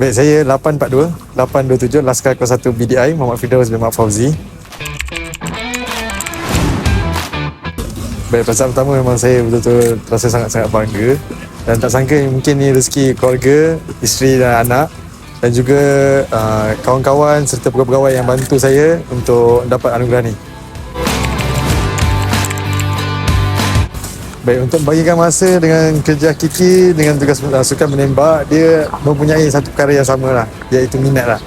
Baik, saya 842, 827 Laskar Kelas 1 BDI Muhammad Firdaus bin Mak Fauzi. Baik, perasaan pertama memang saya betul-betul rasa sangat-sangat bangga dan tak sangka mungkin ni rezeki keluarga, isteri dan anak dan juga uh, kawan-kawan serta pegawai-pegawai yang bantu saya untuk dapat anugerah ni. Baik, untuk bagikan masa dengan kerja Kiki dengan tugas sukan menembak, dia mempunyai satu perkara yang sama lah, iaitu minat lah.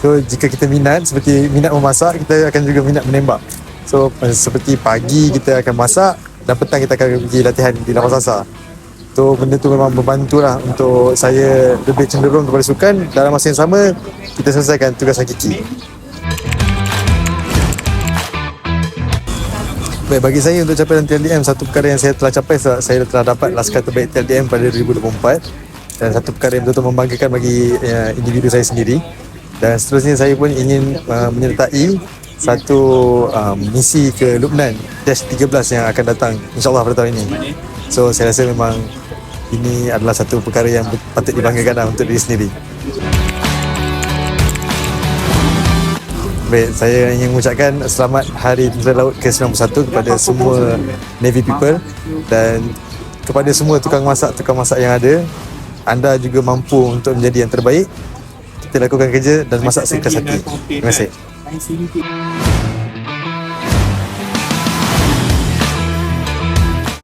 So, jika kita minat, seperti minat memasak, kita akan juga minat menembak. So, seperti pagi kita akan masak dan petang kita akan pergi latihan di lapas asar. So, benda tu memang membantu lah untuk saya lebih cenderung kepada sukan. Dalam masa yang sama, kita selesaikan tugas Hakiki. Baik, bagi saya untuk capaian TLDM satu perkara yang saya telah capai sebab saya telah dapat laskar terbaik TLDM pada 2024 dan satu perkara yang betul-betul membanggakan bagi uh, individu saya sendiri. Dan seterusnya saya pun ingin uh, menyertai satu um, misi ke Lubnan Dash 13 yang akan datang insyaAllah pada tahun ini. So saya rasa memang ini adalah satu perkara yang patut dibanggakan lah untuk diri sendiri Baik, saya ingin mengucapkan selamat Hari Tentera Laut ke-91 kepada semua Navy people dan kepada semua tukang masak, tukang masak yang ada. Anda juga mampu untuk menjadi yang terbaik. Kita lakukan kerja dan masak seikhlas hati. Terima kasih.